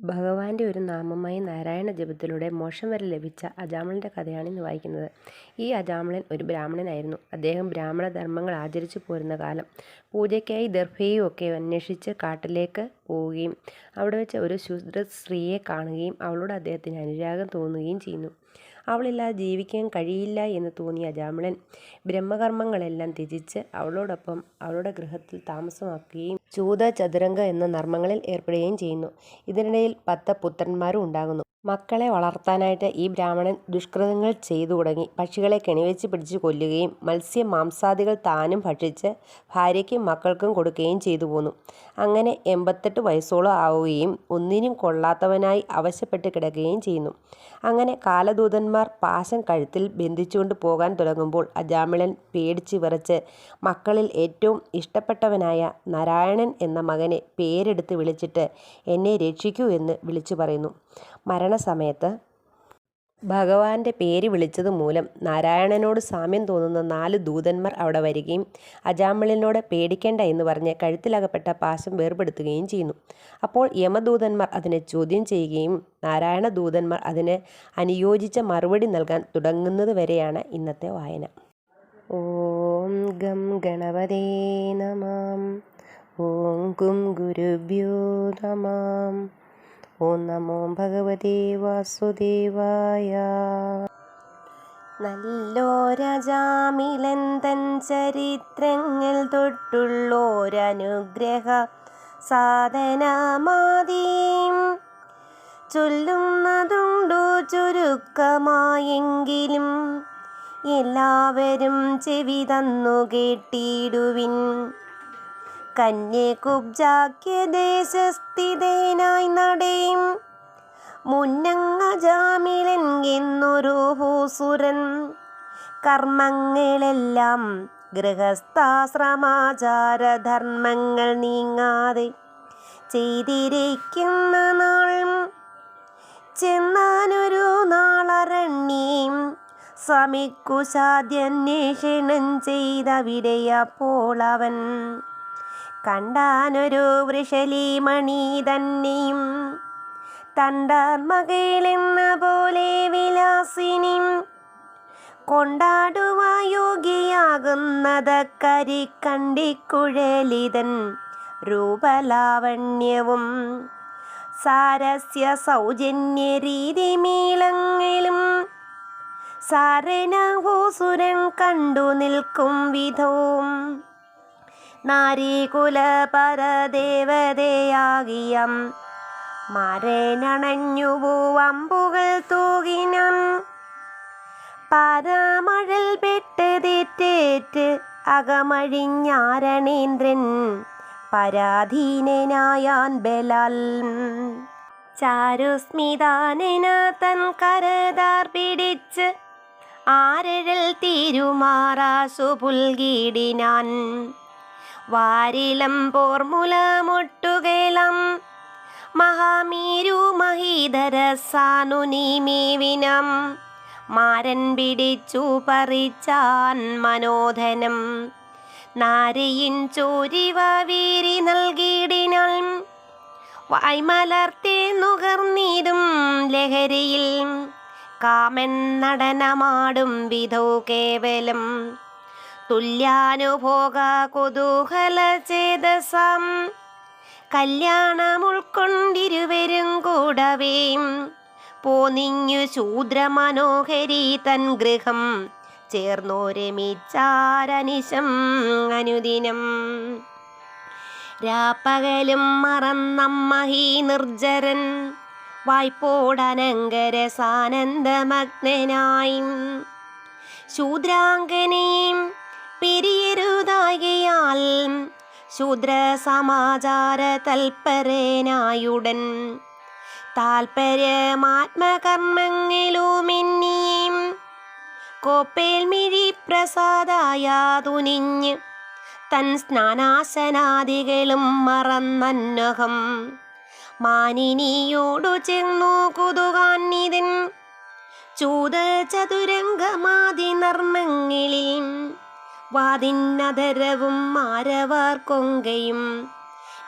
ഭഗവാന്റെ ഒരു നാമമായി നാരായണ ജപത്തിലൂടെ മോക്ഷം വരെ ലഭിച്ച അജാമളിന്റെ കഥയാണ് ഇന്ന് വായിക്കുന്നത്. ഈ അജാമിളൻ ഒരു ബ്രാഹ്മണനായിരുന്നു. അദ്ദേഹം ബ്രാഹ്മണ ധർമ്മങ്ങൾ ആചരിച്ചു പോരുന്ന കാലം പൂജയ്ക്കായി ദർഭയും ഒക്കെ അന്വേഷിച്ച് കാട്ടിലേക്ക് പോവുകയും അവിടെ വെച്ച് ഒരു ശുദ്ര സ്ത്രീയെ കാണുകയും അവളോട് അദ്ദേഹത്തിന് അനുരാഗം തോന്നുകയും ചെയ്യുന്നു. അവളില്ലാതെ ജീവിക്കാൻ കഴിയില്ല എന്ന് തോന്നിയ അജാമിളൻ ബ്രഹ്മകർമ്മങ്ങളെല്ലാം ത്യജിച്ച് അവളോടൊപ്പം അവളുടെ ഗൃഹത്തിൽ താമസമാക്കുകയും ചൂത, ചതുരംഗ എന്ന നർമ്മങ്ങളിൽ ഏർപ്പെടുകയും ചെയ്യുന്നു. ഇതിനിടയിൽ പത്ത് പുത്രന്മാരും ഉണ്ടാകുന്നു. മക്കളെ വളർത്താനായിട്ട് ഈ ബ്രാഹ്മണൻ ദുഷ്കൃതങ്ങൾ ചെയ്തു തുടങ്ങി. പക്ഷികളെ കെണിവെച്ച് പിടിച്ച് കൊല്ലുകയും മത്സ്യ മാംസാദികൾ താനും ഭക്ഷിച്ച് ഭാര്യയ്ക്കും മക്കൾക്കും കൊടുക്കുകയും ചെയ്തു പോന്നു. അങ്ങനെ എൺപത്തെട്ട് വയസ്സോളം ആവുകയും ഒന്നിനും കൊള്ളാത്തവനായി അവശപ്പെട്ട് കിടക്കുകയും ചെയ്യുന്നു. അങ്ങനെ കാലദൂതന്മാർ പാശം കഴുത്തിൽ ബന്ധിച്ചുകൊണ്ട് പോകാൻ തുടങ്ങുമ്പോൾ അജാമിളൻ പേടിച്ച് വിറച്ച് മക്കളിൽ ഏറ്റവും ഇഷ്ടപ്പെട്ടവനായ നാരായണൻ എന്ന മകനെ പേരെടുത്ത് വിളിച്ചിട്ട് എന്നെ രക്ഷിക്കൂ എന്ന് വിളിച്ചു പറയുന്നു. മരണസമയത്ത് ഭഗവാന്റെ പേര് വിളിച്ചത് മൂലം നാരായണനോട് സാമ്യം തോന്നുന്ന നാല് ദൂതന്മാർ അവിടെ വരികയും അജാമിളിനോട് പേടിക്കേണ്ട എന്ന് പറഞ്ഞ് കഴുത്തിലകപ്പെട്ട പാശം വേർപെടുത്തുകയും ചെയ്യുന്നു. അപ്പോൾ യമദൂതന്മാർ അതിനെ ചോദ്യം ചെയ്യുകയും നാരായണ ദൂതന്മാർ അതിന് അനുയോജിച്ച മറുപടി നൽകാൻ തുടങ്ങുന്നത് വരെയാണ് ഇന്നത്തെ വായന. ഓം ഗം ഗണപതേ നമാം ഓം ഗും ഗുരുഭ്യോ നമഃ ഓം നമോ ഭഗവതേ വാസുദേവായ നല്ലോരജാമിലെന്തൻ ചരിത്രങ്ങൾ തൊട്ടുള്ളോരനുഗ്രഹ സാധനമാതീം ചൊല്ലുന്നതുണ്ടു ചുരുക്കമായെങ്കിലും എല്ലാവരും ചെവി തന്നു കേട്ടിടുവിൻ. കന്യകുബ്ജാക്യദേശസ്ഥിതനായി മുന്നങ്ങ ജാമിലൻ എന്നൊരു ഹൂസുരൻ. കർമ്മങ്ങളെല്ലാം ഗൃഹസ്ഥാശ്രമാചാരധർമ്മങ്ങൾ നീങ്ങാതെ ചെയ്തിരിക്കുന്ന നാൾ. ചെന്നാനൊരു നാളരണ്യം സമിക്കുശാദ്യന്വേഷണം ചെയ്തവിടെയപ്പോൾ അവൻ കണ്ടാനൊരു വൃഷലീമണി തന്നെയും തണ്ടാർമകളെന്ന പോലെ വിലാസിനിയും കണ്ടിക്കുഴലിതൻ രൂപലാവണ്യവും. സാരസ്യ സൗജന്യ രീതി മീളങ്ങളും സാരണഭൂസുരൻ കണ്ടു നിൽക്കും വിധവും. നാരീകുലപരദേവതയാകിയം. മാരനണഞ്ഞുപൂവമ്പുകൾ തൂകിനം. പരമഴൽ പെട്ടതേറ്റേറ്റ് അകമഴിഞ്ഞാരണേന്ദ്രൻ. പരാധീനനായാൻ ബലാൽ. ചാരുസ്മിതാനന തൻ കരതാർ പിടിച്ച് ആരഴൽ തീരുമാറാസു പുൽകിടിനാൻ വാരിലം പോർമുലമൊട്ടുകേളം മഹാമീരു മഹീധരസാനുനീമേവിനം മാരൻ പിടിച്ചു പറിച്ചാൻ മനോധനം. നാരിയിൻ ചോരിവ വീരി നൽകിയിടിനാൻ വായ്മലർത്തി നുകർന്നിടും ലഹരിയിൽ. കാമൻ നടനമാടും വിധോ കേവലം. തുല്യാനുഭോഗ കുതൂഹല ചേതസം. കല്യാണം ഉൾക്കൊണ്ടിരുവരും പോനിഞ്ഞു ശൂദ്ര ശൂദ്രമനോഹരി തൻ ഗൃഹം. ചേർന്നോരമിച്ചാരനിശം അനുദിനം. രാപ്പകലും മറന്നമ്മഹീ നിർജരൻ വായ്പോടനങ്കരസാനന്ദമഗ്നനായി ശൂദ്രാംഗനെയും പിരിയരുതാകയാൽ ശൂദ്ര സമാചാര തൽപരനായുടൻ താൽപര്യമാത്മകർമ്മങ്ങളുമെന്നിയും കോപ്പേൽ മിഴി പ്രസാദായാതുനിഞ്ഞ് തൻ സ്നാനാശനാദികളും മറന്നന്നഹം. മാനിനിയോടു ചെന്നു കുതുകാന്നിതൻ ചൂത ചതുരംഗമാതി നർമ്മങ്ങളിൽ വാതിന്നതരവും മാരവാർ കൊങ്കയും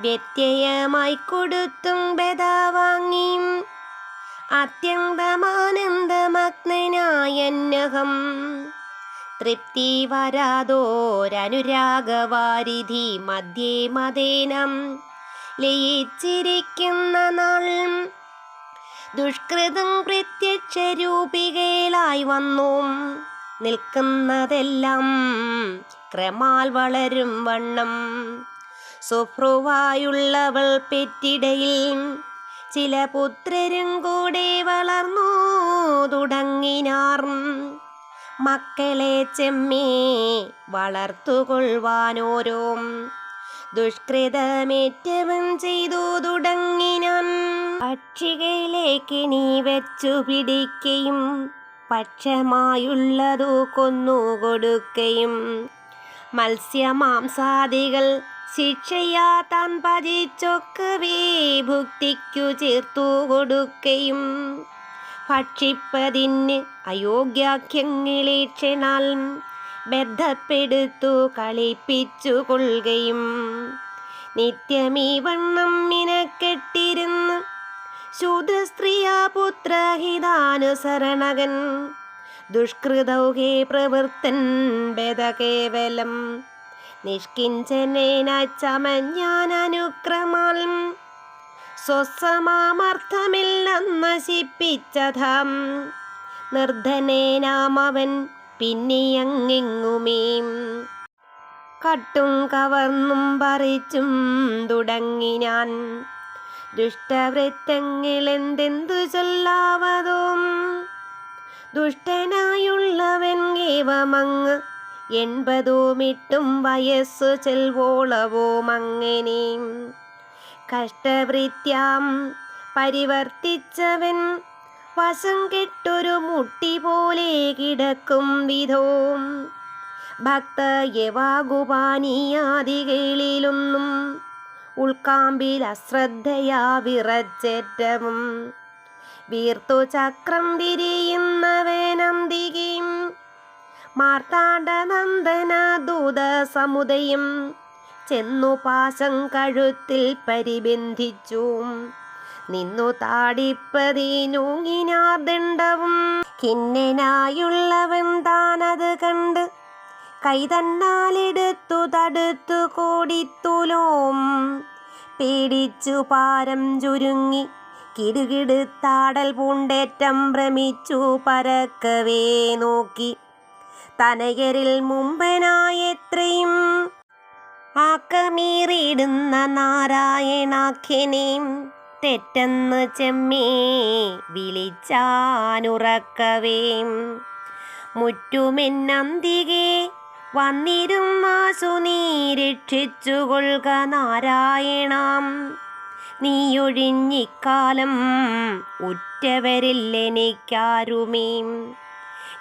വ്യത്യയമായി കൊടുത്തും ബദാവാങ്ങിയും അത്യന്തമാനന്ദമഗ്നായന്നഹം തൃപ്തി വരാതോരനുരാഗവാരിധി മധ്യേ മതേനം ലയിച്ചിരിക്കുന്ന നാൾ. ദുഷ്കൃതം പ്രത്യക്ഷ രൂപികയിലായി വന്നു. നിൽക്കുന്നതെല്ലാം ക്രമാൽ വളരും വണ്ണം. സുഭ്രുവായുള്ളവൾ പെറ്റിടയിൽ ചില പുത്രരും കൂടെ വളർന്നു തുടങ്ങിനാർ. മക്കളെ ചെമ്മേ വളർത്തുകൊള്ളുവാനോരോ. ദുഷ്കൃതമേറ്റവും ചെയ്തു തുടങ്ങിനാൻ. പക്ഷികളിലേക്ക് നീ വെച്ചു പിടിക്കുകയും പക്ഷമായുള്ളതു കൊന്നുകൊടുക്കയും. മത്സ്യമാംസാദികൾ ശിക്ഷയാ താൻ പതിച്ചൊക്കവേ ഭുക്തിക്കു ചേർത്തു കൊടുക്കയും. ഭക്ഷിപ്പതിന് അയോഗ്യാഖ്യങ്ങളെ ക്ഷണാൽ ബന്ധപ്പെടുത്തു കളിപ്പിച്ചു കൊള്ളുകയും. നിത്യമീ വണ്ണം മിനക്കെട്ടിരുന്ന് ശൂദ്രസ്ത്രീയാ പുത്രഹിതാനുസരണകൻ ദുഷ്കൃതൗഹേ പ്രവൃത്തൻ ബദ കേവലം നിഷ്കിഞ്ചനേന ചമഞ്ഞാനുക്രമാൽ സ്വസമാമർത്ഥമില്ലെന്ന് നശിപ്പിച്ചതാം നിർധനേനാമവൻ പിന്നെയങ്ങിങ്ങുമേ. കട്ടും കവർന്നും പറിച്ചും തുടങ്ങിനാൻ. ദുഷ്ടവൃത്തങ്ങളെന്തെന്തു ചൊല്ലാവതും? ദുഷ്ടനായുള്ളവൻ ഏവമങ്ങ് എൺപതുമിട്ടും വയസ്സു ചെൽവോളവും അങ്ങനെ കഷ്ടവൃത്യാം പരിവർത്തിച്ചവൻ വശം കെട്ടൊരു മുട്ടി പോലെ കിടക്കും വിധവും. ഭക്ത യവാകുപാനീയാദികളിലൊന്നും ഉൾക്കാമ്പിൽ അശ്രദ്ധയാ വിറച്ചേറ്റവും. വീർത്തു ചക്രം തിരിയുന്നവനന്തികയും മാർത്താണ്ഡനന്ദന ദൂത സമുദയം ചെന്നു പാശം കഴുത്തിൽ പരിബന്ധിച്ചു നിന്നു താടിപ്പതിനൂങ്ങിനാർ ദണ്ഡവും കിന്നനായുള്ളവൻ താനത് കണ്ട് കൈതന്നാലെടുത്തു തടുത്തു കോടിത്തുലോം. പേടിച്ചു പാരം ചുരുങ്ങി കിടുകിടുത്താടൽ പൂണ്ടേറ്റം ഭ്രമിച്ചു പരക്കവേ നോക്കി. തനകരിൽ മുമ്പനായെത്രയും ആക്കമീറിയിടുന്ന നാരായണാഖ്യനെയും തെറ്റെന്ന് ചെമ്മേ വിളിച്ചാനുറക്കവേം. മുറ്റുമെന്നന്തികെ വന്നിരുന്നാശു നീ രക്ഷിച്ചുകൊള്ളുക നാരായണം. നീയൊഴിഞ്ഞിക്കാലം ഉറ്റവരില്ലെനിക്കാരുമേ.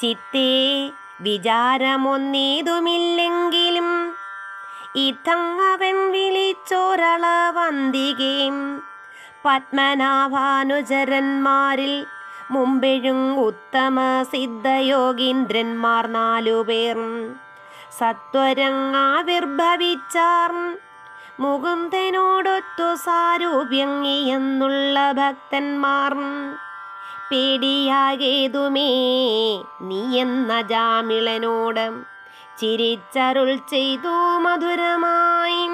ചിത്തേ വിചാരമൊന്നേതുമില്ലെങ്കിലും ഇതങ്ങവൻ വിളിച്ചോരളവന്തികേം. പത്മനാഭാനുചരന്മാരിൽ മുമ്പെഴും ഉത്തമ സിദ്ധയോഗീന്ദ്രന്മാർ നാലുപേർ. സത്വരങ്ങാവിർഭവിച്ചാർ മുകുന്ദനോടൊത്തു സാരൂപ്യങ്ങിയെന്നുള്ള ഭക്തന്മാർ. പേടിയാകേതുമേ നീ എന്ന ജാമിളനോട് ചിരിച്ചരുൾ ചെയ്തു മധുരമായി.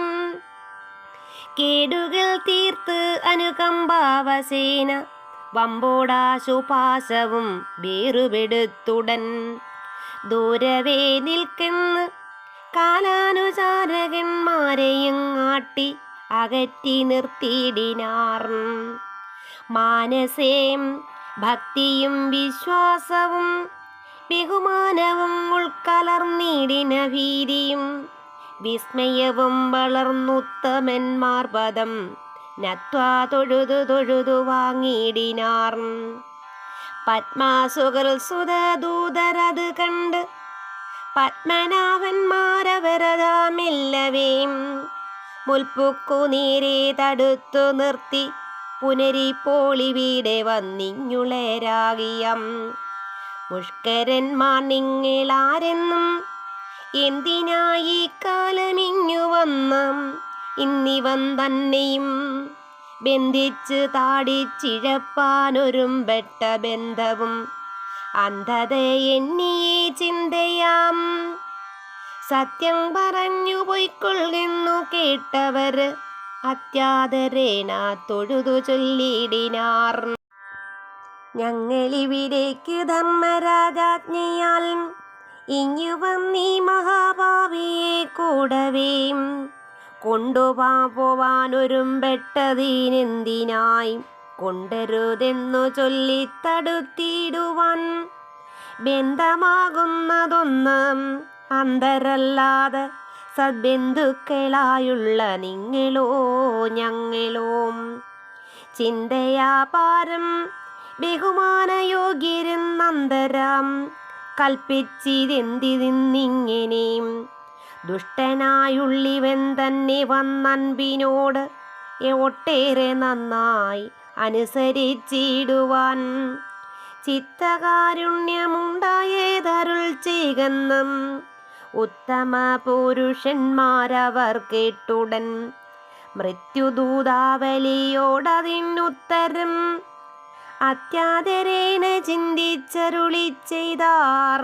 കേടുകൾ തീർത്ത് അനുകമ്പാവസേന വമ്പോടാശുപാശവും വേറുപെടുത്തുടൻ. ദൂരവേ നിൽക്കുന്ന കാലാനുചാരകന്മാരെയും ആട്ടി അകറ്റി നിർത്തിയിടിനാർ. മാനസേം ഭക്തിയും വിശ്വാസവും ബഹുമാനവും ഉൾക്കലർന്നിടിന ഭീതിയും വിസ്മയവും വളർന്നുത്തമന്മാർ പദം നത്വാ തൊഴുതു തൊഴുതു വാങ്ങിയിടിനാർ. പത്മാസുകൾ സുതദൂതരത് കണ്ട് പത്മനാഭന്മാരവരതാമില്ലവേം മുൽപ്പുക്കു നീരെ തടുത്തു നിർത്തി പുനരിപ്പോളി വീടെ വന്നിഞ്ഞുളരാകിയം. പുഷ്കരന്മാർ നിങ്ങളാരെന്നും എന്തിനായി കാലമിങ്ങു വന്ന ഇന്നിവൻ തന്നെയും. ബന്ധിച്ച് താടിച്ചിഴപ്പാനൊരുമ്പെട്ട ബന്ധവും അന്ധത എണ്ണിയേ ചിന്തയാം. സത്യം പറഞ്ഞു പൊയ്ക്കൊള്ളുന്നു കേട്ടവർ. അത്യാദരേണ തൊഴുതു ചൊല്ലിടിനാർ. ഞങ്ങളിവിടേക്ക് ധർമ്മരാജാജ്ഞയാൽ ഇങ്ങു വന്നീ മഹാഭാവിയെ കൂടവേം. കൊണ്ടുപോവാനൊരുമ്പെട്ടതിനെന്തിനായി കൊണ്ടരുതെന്നു ചൊല്ലിത്തടുത്തിടുവാൻ ബന്ധമാകുന്നതൊന്നും അന്തരല്ലാതെ സദ്ബന്ധുക്കളായുള്ള നിങ്ങളോ ഞങ്ങളോ ചിന്തയാപാരം ബഹുമാനയോഗ്യരുന്നന്തരം കൽപ്പിച്ചിതെന്തിന്നിങ്ങനെയും ദുഷ്ടനായുള്ളിവൻ തന്നെ വന്നൻപിനോട് ഒട്ടേറെ നന്നായി അനുസരിച്ചിടുവാൻ ചിത്തകാരുണ്യമുണ്ടായതരുൾ ചെയ്യുന്നും ഉത്തമ പുരുഷന്മാരവർ കേട്ടുടൻ മൃത്യുദൂതാവലിയോടതിനുത്തരം അത്യാദരേണ ചിന്തിച്ചരുളി ചെയ്താർ